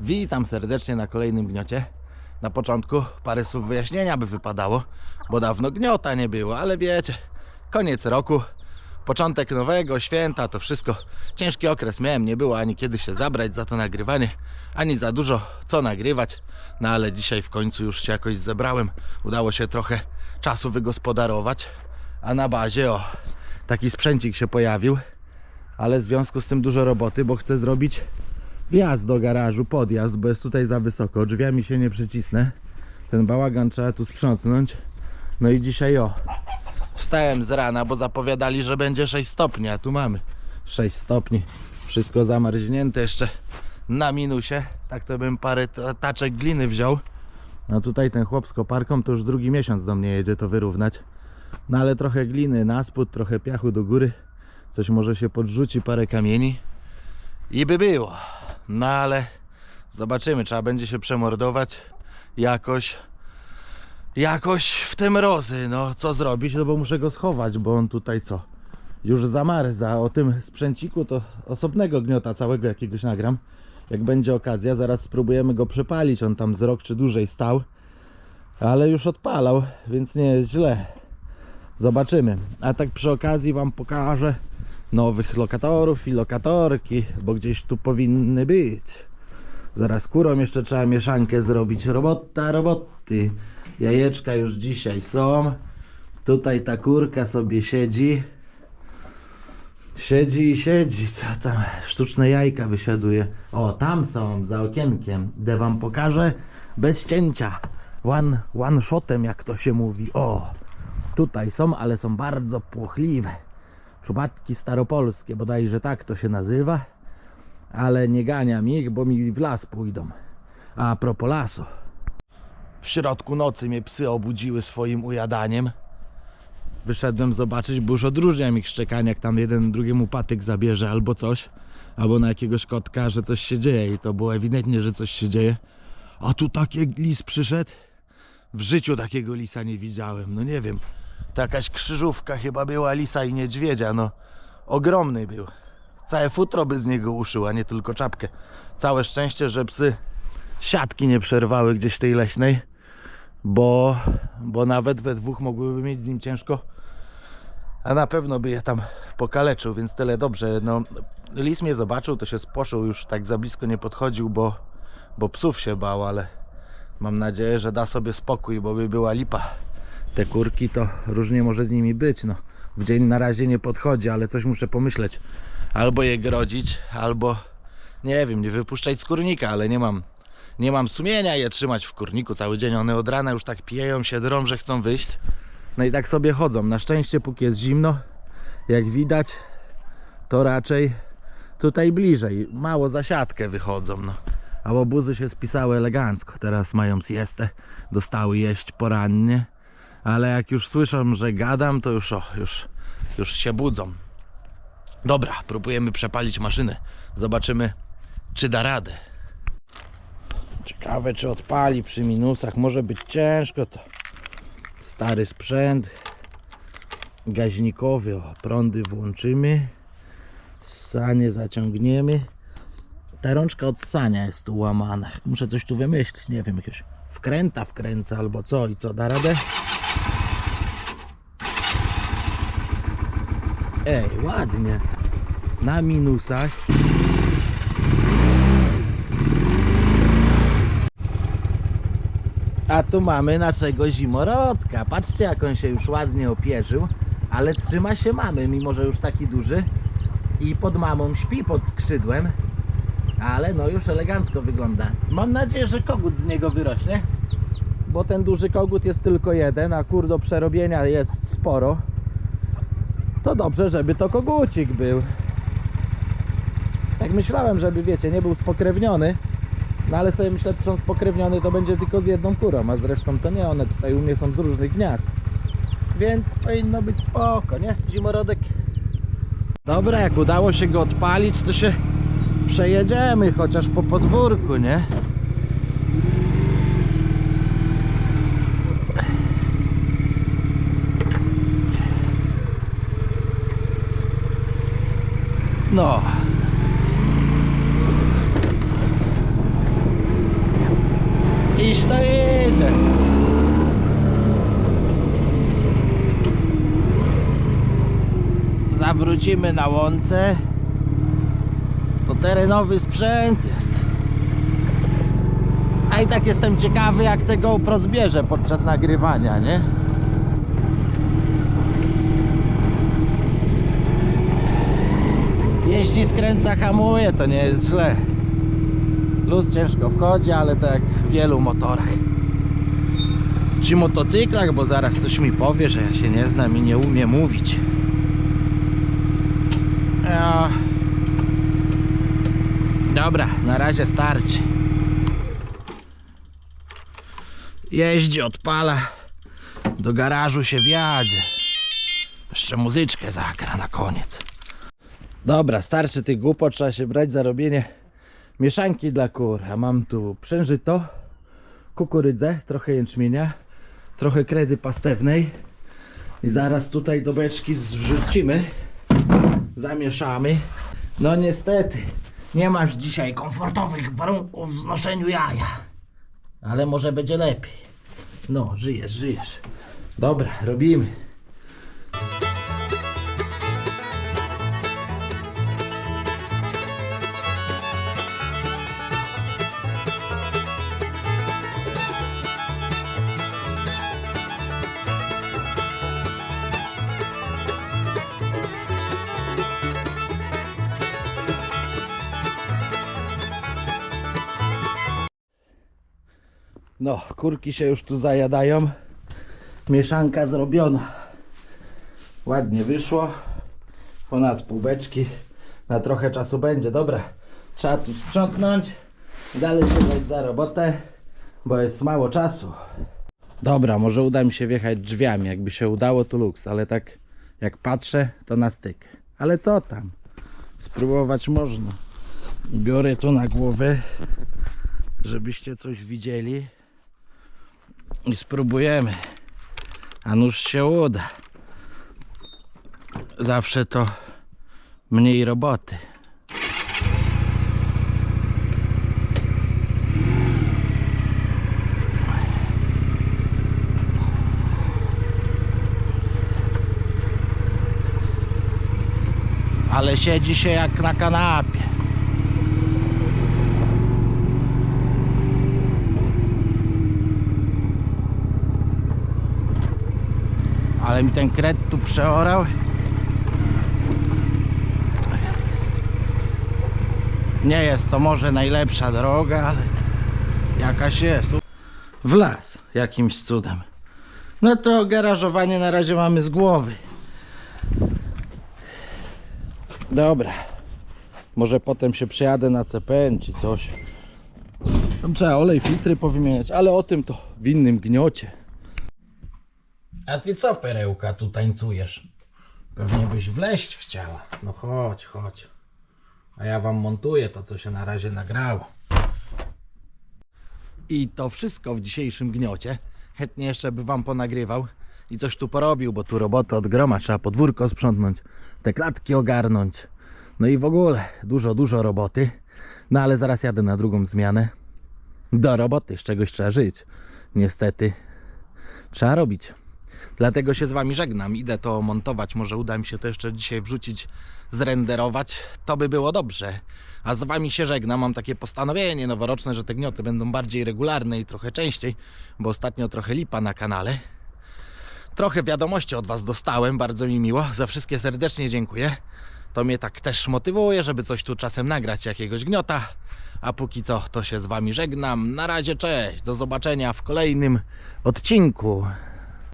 Witam serdecznie na kolejnym gniocie. Na początku parę słów wyjaśnienia by wypadało, bo dawno gniota nie było, ale wiecie, koniec roku, początek nowego, święta, to wszystko. Ciężki okres miałem, nie było ani kiedy się zabrać za to nagrywanie, ani za dużo co nagrywać. No ale dzisiaj w końcu już się jakoś zebrałem. Udało się trochę czasu wygospodarować, a na bazie o taki sprzęcik się pojawił, ale w związku z tym dużo roboty, bo chcę zrobić wjazd do garażu, podjazd, bo jest tutaj za wysoko, drzwiami się nie przycisnę. Ten bałagan trzeba tu sprzątnąć. No i dzisiaj o, wstałem z rana, bo zapowiadali, że będzie 6 stopni, a tu mamy 6 stopni. Wszystko zamarznięte jeszcze na minusie. Tak to bym parę ta- taczek gliny wziął. No tutaj ten chłop z koparką to już drugi miesiąc do mnie jedzie to wyrównać. No ale trochę gliny na spód, trochę piachu do góry. Coś może się podrzuci, parę kamieni. I by było. No ale zobaczymy, trzeba będzie się przemordować jakoś jakoś w te mrozy. No co zrobić? No bo muszę go schować, bo on tutaj co? Już zamarza. O tym sprzęciku to osobnego gniota całego jakiegoś nagram. Jak będzie okazja, zaraz spróbujemy go przepalić. On tam z rok czy dłużej stał. Ale już odpalał, więc nie jest źle. Zobaczymy. A tak przy okazji Wam pokażę nowych lokatorów i lokatorki, bo gdzieś tu powinny być. Zaraz kurą jeszcze trzeba mieszankę zrobić. Robota, roboty. Jajeczka już dzisiaj są. Tutaj ta kurka sobie siedzi. Siedzi i siedzi. Co tam? Sztuczne jajka wysiaduje. O, tam są, za okienkiem. Idę wam pokażę bez cięcia. One, one shotem, jak to się mówi. O, tutaj są, ale są bardzo płochliwe. Czubatki staropolskie, bodajże tak to się nazywa. Ale nie ganiam ich, bo mi w las pójdą. A propos lasu. W środku nocy mnie psy obudziły swoim ujadaniem. Wyszedłem zobaczyć, bo już odróżniam ich szczekania, jak tam jeden drugiemu patyk zabierze albo coś, albo na jakiegoś kotka, że coś się dzieje i to było ewidentnie, że coś się dzieje. A tu taki lis przyszedł. W życiu takiego lisa nie widziałem, no nie wiem. To jakaś krzyżówka chyba była lisa i niedźwiedzia, no. Ogromny był. Całe futro by z niego uszył, a nie tylko czapkę. Całe szczęście, że psy siatki nie przerwały gdzieś tej leśnej, bo, bo nawet we dwóch mogłyby mieć z nim ciężko, a na pewno by je tam pokaleczył, więc tyle dobrze. No, lis mnie zobaczył, to się sposzył, już tak za blisko nie podchodził, bo, bo psów się bał, ale mam nadzieję, że da sobie spokój, bo by była lipa. Te kurki to różnie może z nimi być, no. W dzień na razie nie podchodzi, ale coś muszę pomyśleć. Albo je grodzić, albo nie wiem, nie wypuszczać z kurnika, ale nie mam nie mam sumienia je trzymać w kurniku cały dzień. One od rana już tak pijeją się, drą, że chcą wyjść. No i tak sobie chodzą. Na szczęście póki jest zimno, jak widać, to raczej tutaj bliżej. Mało za siatkę wychodzą. No. A obuzy się spisały elegancko. Teraz mają siestę, dostały jeść porannie. Ale jak już słyszą, że gadam, to już o, już, już się budzą. Dobra, próbujemy przepalić maszynę. Zobaczymy, czy da radę. Ciekawe czy odpali przy minusach. Może być ciężko to. Stary sprzęt. Gaźnikowy. O, prądy włączymy. Sanie zaciągniemy. Ta rączka od sania jest tu łamana. Muszę coś tu wymyślić. Nie wiem, jakiegoś wkręta wkręca albo co i co da radę. Ej, ładnie. Na minusach. A tu mamy naszego zimorodka. Patrzcie, jak on się już ładnie opierzył, ale trzyma się mamy, mimo że już taki duży. I pod mamą śpi pod skrzydłem, ale no już elegancko wygląda. Mam nadzieję, że kogut z niego wyrośnie, bo ten duży kogut jest tylko jeden, a kur do przerobienia jest sporo. To dobrze, żeby to kogucik był. Tak myślałem, żeby wiecie, nie był spokrewniony. No ale sobie myślę, że on spokrewniony to będzie tylko z jedną kurą, a zresztą to nie, one tutaj u mnie są z różnych gniazd. Więc powinno być spoko, nie? Zimorodek. Dobra, jak udało się go odpalić, to się przejedziemy chociaż po podwórku, nie? No. Iż to jedzie. Zawrócimy na łące. To terenowy sprzęt jest. A i tak jestem ciekawy jak tego GoPro zbierze podczas nagrywania, nie? Jeździ, skręca, hamuje, to nie jest źle. Luz ciężko wchodzi, ale tak w wielu motorach. Czy motocyklach, bo zaraz ktoś mi powie, że ja się nie znam i nie umiem mówić. Ja... Dobra, na razie starczy. Jeździ, odpala. Do garażu się wjadzie. Jeszcze muzyczkę zagra na koniec. Dobra, starczy tych głupot, trzeba się brać za robienie mieszanki dla kur. A mam tu przężyto, kukurydzę, trochę jęczmienia, trochę kredy pastewnej. I zaraz tutaj do beczki wrzucimy, zamieszamy. No niestety, nie masz dzisiaj komfortowych warunków w znoszeniu jaja. Ale może będzie lepiej. No, żyjesz, żyjesz. Dobra, robimy. No, kurki się już tu zajadają. Mieszanka zrobiona. Ładnie wyszło. Ponad pół beczki. Na trochę czasu będzie. Dobra, trzeba tu sprzątnąć. Dalej się dać za robotę, bo jest mało czasu. Dobra, może uda mi się wjechać drzwiami. Jakby się udało, to luks, ale tak jak patrzę, to na styk. Ale co tam? Spróbować można. Biorę to na głowę, żebyście coś widzieli i spróbujemy. A nuż się uda. Zawsze to mniej roboty. Ale siedzi się jak na kanapie. Ale mi ten kret tu przeorał. Nie jest to może najlepsza droga, ale jakaś jest. W las jakimś cudem. No to garażowanie na razie mamy z głowy. Dobra. Może potem się przyjadę na CPN czy coś. Tam trzeba olej, filtry powymieniać, ale o tym to w innym gniocie. A ty co, perełka, tu tańcujesz? Pewnie byś wleść chciała. No chodź, chodź. A ja wam montuję to, co się na razie nagrało. I to wszystko w dzisiejszym gniocie. Chętnie jeszcze by wam ponagrywał i coś tu porobił, bo tu roboty od groma. Trzeba podwórko sprzątnąć, te klatki ogarnąć. No i w ogóle dużo, dużo roboty. No ale zaraz jadę na drugą zmianę. Do roboty, z czegoś trzeba żyć. Niestety trzeba robić. Dlatego się z Wami żegnam. Idę to montować. Może uda mi się to jeszcze dzisiaj wrzucić, zrenderować. To by było dobrze. A z Wami się żegnam. Mam takie postanowienie noworoczne, że te gnioty będą bardziej regularne i trochę częściej, bo ostatnio trochę lipa na kanale. Trochę wiadomości od Was dostałem, bardzo mi miło. Za wszystkie serdecznie dziękuję. To mnie tak też motywuje, żeby coś tu czasem nagrać, jakiegoś gniota. A póki co, to się z Wami żegnam. Na razie, cześć. Do zobaczenia w kolejnym odcinku.